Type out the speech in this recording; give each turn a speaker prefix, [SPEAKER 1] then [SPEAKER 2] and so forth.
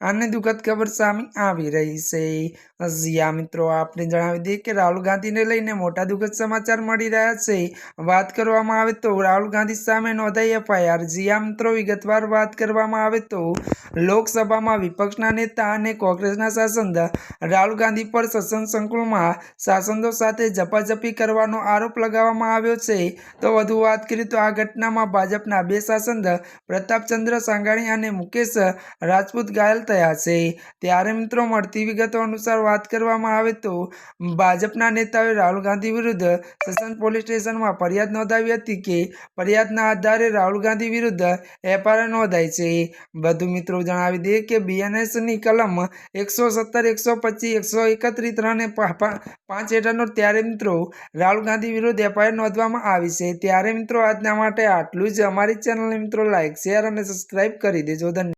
[SPEAKER 1] અને દુઃખદ ખબર સામે આવી રહી છે. જ્યાં મિત્રો, આપને જણાવી દઈએ કે રાહુલ ગાંધીને લઈને મોટા દુઃખદ સમાચાર મળી રહ્યા છે. વાત કરવામાં આવે તો રાહુલ ગાંધી સામે નોંધાઈ એફઆઈઆર. જ્યાં મિત્રો, વિગતવાર વાત કરવામાં આવે તો લોકસભામાં વિપક્ષના નેતા અને કોંગ્રેસના શાસન રાહુલ ગાંધી પર સસન સંકુલમાં શાસનો સાથે ઝપાઝપી કરવાનો આરોપ લગાવવામાં આવ્યો છે. તો વધુ વાત કરીએ તો આ ઘટનામાં ભાજપના બે શાસન પ્રતાપચંદ્ર સાંગાણી અને મુકેશ રાજપૂત ઘાયલ થયા છે. ત્યારે મિત્રો મળતી વિગતો અનુસાર વાત કરવામાં આવે તો, ભાજપના નેતાઓએ રાહુલ ગાંધી વિરુદ્ધ સસન પોલીસ સ્ટેશનમાં ફરિયાદ નોંધાવી હતી કે, ફરિયાદના આધારે રાહુલ ગાંધી વિરુદ્ધ એફઆઈઆર નોંધાઈ છે. વધુ મિત્રો જણાવી દઈએ કે, બીએનએસની કલમ એકસો સત્તર, એકસો પચીસ, એકસો એકત્રીસ ત્રણ પાંચ હેઠળનો ત્યારે મિત્રો રાહુલ ગાંધી વિરુદ્ધ એફઆઈઆર નોંધવામાં આવી છે. ત્યારે મિત્રો આજના માટે આટલું જ. અમારી ચેનલને મિત્રો લાઈક, શેર અને સબસ્ક્રાઈબ કરી દેજો. ધન્યવાદ.